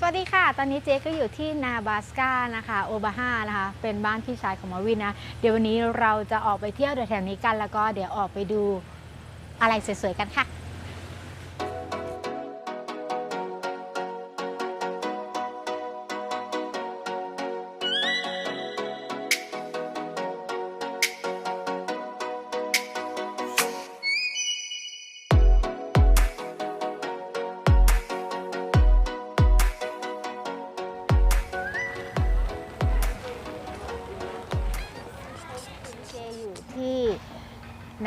สวัสดีค่ะ ตอนนี้เจ๊ก็อยู่ที่นาบาสกานะคะโอบาฮานะคะ เป็นบ้านพี่ชายของมาวินนะ เดี๋ยววันนี้เราจะออกไปเที่ยวแถวๆนี้กัน แล้วก็เดี๋ยวออกไปดูอะไรสวยๆกันค่ะ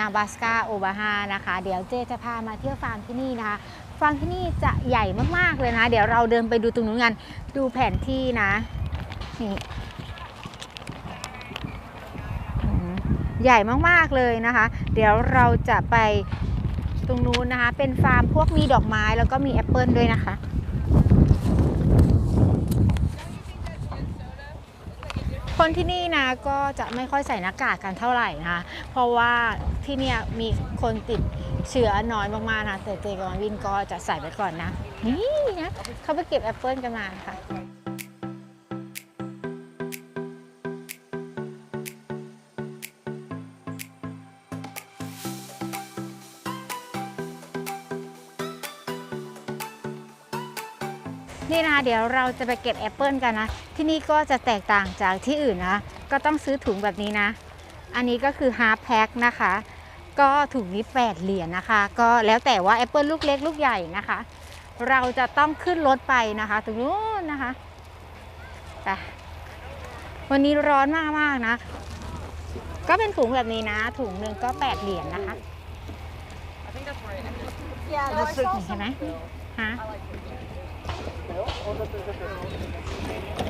นาบาสกาโอบาฮานะคะ เดี๋ยวเจจะพามาเที่ยวฟาร์มที่นี่นะคะ ฟาร์มที่นี่จะใหญ่มากๆเลยนะ เดี๋ยวเราเดินไปดูตรงนู้นกัน ดูแผนที่นะนี่ใหญ่มากๆเลยนะคะ เดี๋ยวเราจะไปตรงนู้นนะคะ เป็นฟาร์มพวกมีดอกไม้แล้วก็มีแอปเปิลด้วยนะคะ คนที่นี่นะก็จะไม่ค่อยใส่หน้ากากกันเท่าไหร่นะคะเพราะว่าที่เนี่ยมีคนติดเชื้อน้อยมากๆนะแต่เจกับวินก็จะใส่ไปก่อนนะ นี่นะเขาไปเก็บแอปเปิลกันมาค่ะ นี่นะคะเดี๋ยวเราจะไปเก็บแอปเปิลกันนะ ที่นี่ก็จะแตกต่างจากที่อื่นนะ ก็ต้องซื้อถุงแบบนี้นะ อันนี้ก็คือฮาร์ p แพ็คนะคะ ก็ถุงนี้8เหรียญนะคะ ก็แล้วแต่ว่าแอปเปิลลูกเล็กลูกใหญ่นะคะ เราจะต้องขึ้นรถไปนะคะตรงนู้นนะคะแต่วันนี้ร้อนมากๆนะ ก็เป็นถุงแบบนี้นะ ถุงหนึ่งก็8เหรียญนะคะเห็นไหมฮะ นี่นะคะ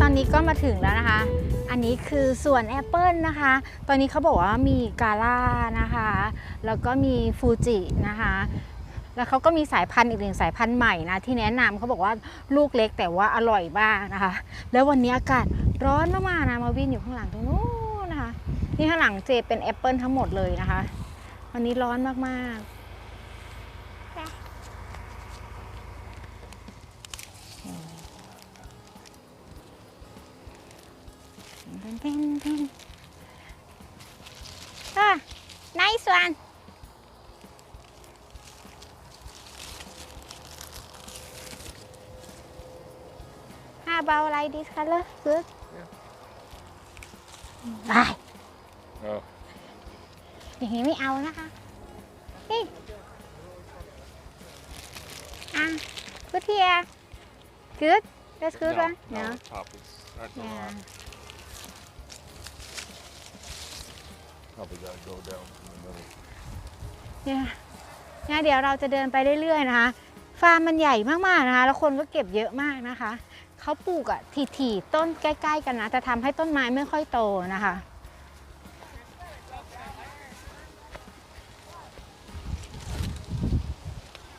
ตอนนี้ก็มาถึงแล้วนะคะ อันนี้คือสวนแอปเปิลนะคะ ตอนนี้เขาบอกว่ามีกาล่านะคะ แล้วก็มีฟูจินะคะ แล้วเขาก็มีสายพันธุ์อีกหนึ่งสายพันธุ์ใหม่นะ ที่แนะนำเขาบอกว่าลูกเล็กแต่ว่าอร่อยมากนะคะ แล้ววันนี้อากาศร้อนมากๆนะมาวินอยู่ข้างหลังตรงนู้นนะคะ นี่ข้างหลังเจเป็นแอปเปิลทั้งหมดเลยนะคะ วันนี้ร้อนมากๆ Ah, nice one. How about like this color? Good. Yeah. ไป Oh. อย่างนี้ไม่เอานะคะนี่อ่ะ good here good that's good no, one no, no top is that's a yeah Probably gotta go down in the middle. เนี่ยเนี่ยเดี๋ยวเราจะเดินไปเรื่อยๆนะคะ ฟาร์มมันใหญ่มากๆนะคะ แล้วคนก็เก็บเยอะมากนะคะ เขาปลูกอะถี่ๆต้นใกล้ ๆ กันนะ จะทำให้ต้นไม้ไม่ค่อยโตนะคะ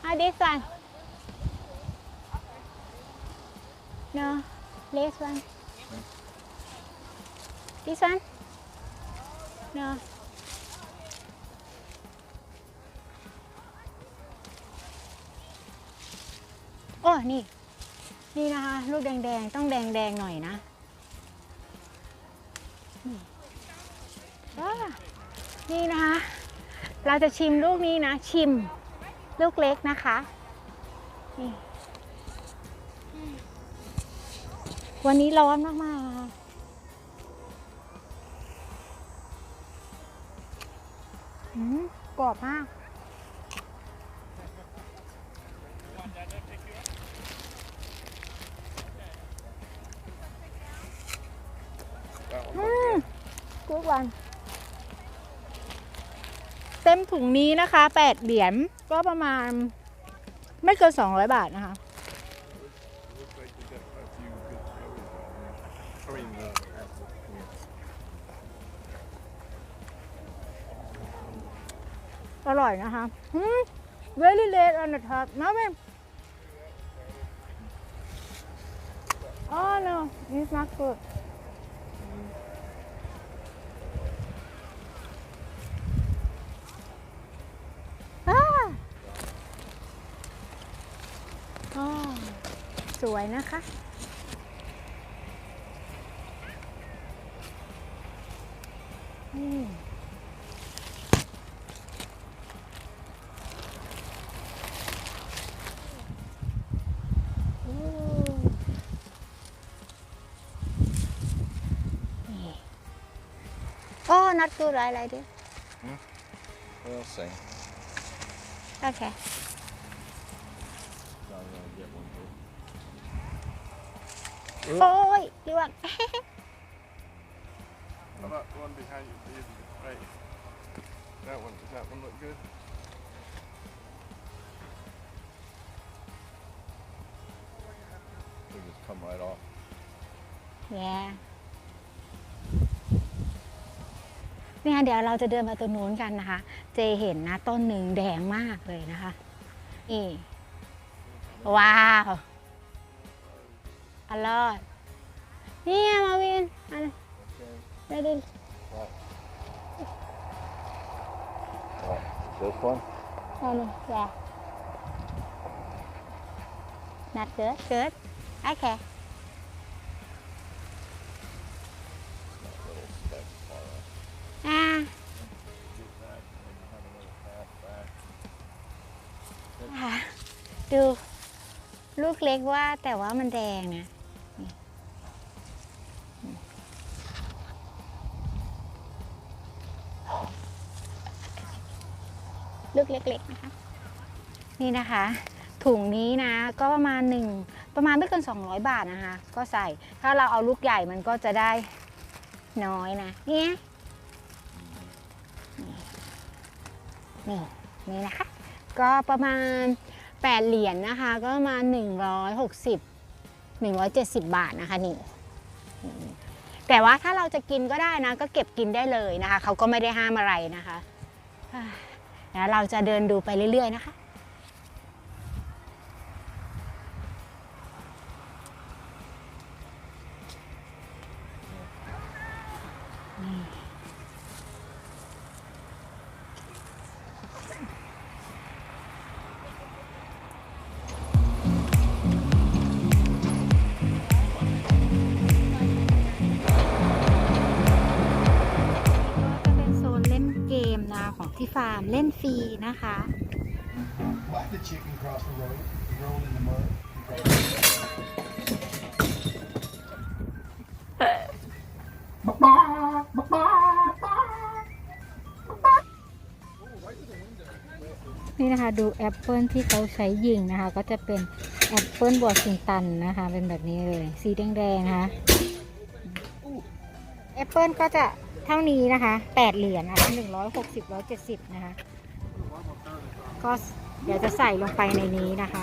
How this one? No, this one. This one? No. โอ้นี่ นี่นะคะ ลูกแดงๆ ต้องแดงๆ หน่อยนะนี่นี่นะคะ เราจะชิมลูกนี้นะ ชิม ลูกเล็กนะคะ นี่ วันนี้ร้อนมากๆนะคะอืมกรอบมาก That one อื looks มุกวัน เต็มถุงนี้นะคะแปดเหรียญก็ประมาณ ไม่เกินสองร้อยบาทนะคะ อร่อยนะคะเวลี่เลดอันดับท็อปนะเว้ย Oh no, it's not good อ่าอ๋อส วยนะคะอืม Ooh. นี่โอ้ not good I like it We'll see. okay โอ้ยล่วง How about the one behind you? These, Right. That one. Does that one look good? They just come right off. yeah เนี่ยเดี๋ยวเราจะเดินมาตรงนู้นกันนะคะ เจเห็นนะต้นหนึ่งแดงมากเลยนะคะนี่ว้าว อร่อยนี่ไงมาวินอัน Okay. ได้ดิ This one? No, no, yeah. Not good. Good. Okay. Little speck far off. Ah, Get that, and then have another path back. อะดูลูกเล็กว่าแต่ว่ามันแดงนะ ลูกเล็กๆนะคะ นี่นะคะ ถุงนี้นะก็ประมาณหนึ่งประมาณไม่เกิน 200 บาทนะคะ ก็ใส่ถ้าเราเอาลูกใหญ่มันก็จะได้น้อยนะเนี่ยนี่นี่นะคะ ก็ประมาณ 8 เหรียญนะคะ ก็ประมาณ 160 170 บาทนะคะนี่แต่ว่าถ้าเราจะกินก็ได้นะ ก็เก็บกินได้เลยนะคะ เขาก็ไม่ได้ห้ามอะไรนะคะ แล้วเราจะเดินดูไปเรื่อยๆนะคะก็จะ ที่ฟาร์มเล่นฟรีนะคะ นี่นะคะดูแอปเปิลที่เขาใช้ยิงนะคะ ก็จะเป็นแอปเปิลบอชิงตันนะคะ เป็นแบบนี้เลย สีแดงๆนะคะแอปเปิลก็จะ เท่านี้นะคะ 8 เหรียญนะคะ160 170 นะคะ ก็เดี๋ยวจะใส่ลงไปในนี้นะคะ